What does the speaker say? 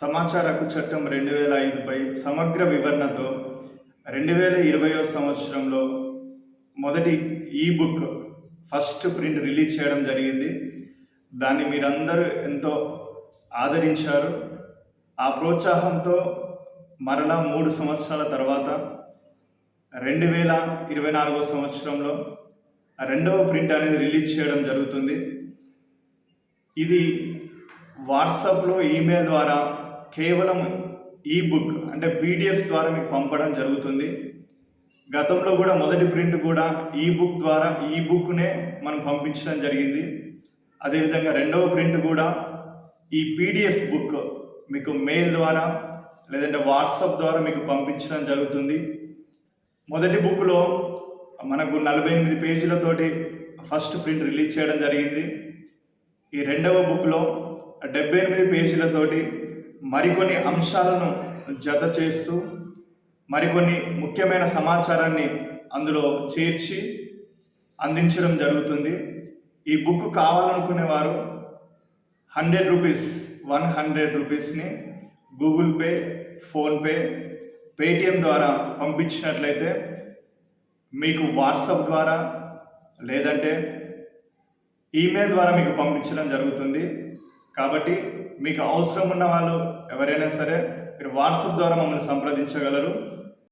సమాచార హక్కు చట్టం రెండు వేల ఐదుపై సమగ్ర వివరణతో రెండు వేల ఇరవయో సంవత్సరంలో మొదటి ఈ బుక్ ఫస్ట్ ప్రింట్ రిలీజ్ చేయడం జరిగింది. దాన్ని మీరందరూ ఎంతో ఆదరించారు. ఆ ప్రోత్సాహంతో మరలా మూడు సంవత్సరాల తర్వాత రెండు వేల ఇరవై నాలుగో సంవత్సరంలో రెండవ ప్రింట్ అనేది రిలీజ్ చేయడం జరుగుతుంది. ఇది వాట్సాప్లో ఈమెయిల్ ద్వారా కేవలం ఈ బుక్ అంటే పీడిఎఫ్ ద్వారా మీకు పంపడం జరుగుతుంది. గతంలో కూడా మొదటి ప్రింట్ కూడా ఈ బుక్ ద్వారా ఈ బుక్నే మనం పంపించడం జరిగింది. అదేవిధంగా రెండవ ప్రింట్ కూడా ఈ పీడిఎఫ్ బుక్ మీకు మెయిల్ ద్వారా లేదంటే వాట్సాప్ ద్వారా మీకు పంపించడం జరుగుతుంది. మొదటి బుక్లో మనకు నలభై ఎనిమిది పేజీలతోటి ఫస్ట్ ప్రింట్ రిలీజ్ చేయడం జరిగింది. ఈ రెండవ బుక్లో డెబ్బై ఎనిమిది పేజీలతోటి మరికొన్ని అంశాలను జత చేస్తూ మరికొన్ని ముఖ్యమైన సమాచారాన్ని అందులో చేర్చి అందించడం జరుగుతుంది. ఈ బుక్ కావాలనుకునే వారు హండ్రెడ్ రూపీస్ వన్ హండ్రెడ్ రూపీస్ని గూగుల్ పే ఫోన్పే పేటిఎం ద్వారా పంపించినట్లయితే మీకు వాట్సాప్ ద్వారా లేదంటే ఈమెయిల్ ద్వారా మీకు పంపించడం జరుగుతుంది. కాబట్టి మీకు అవసరం ఉన్న వాళ్ళు ఎవరైనా సరే మీరు వాట్సాప్ ద్వారా మమ్మల్ని సంప్రదించగలరు.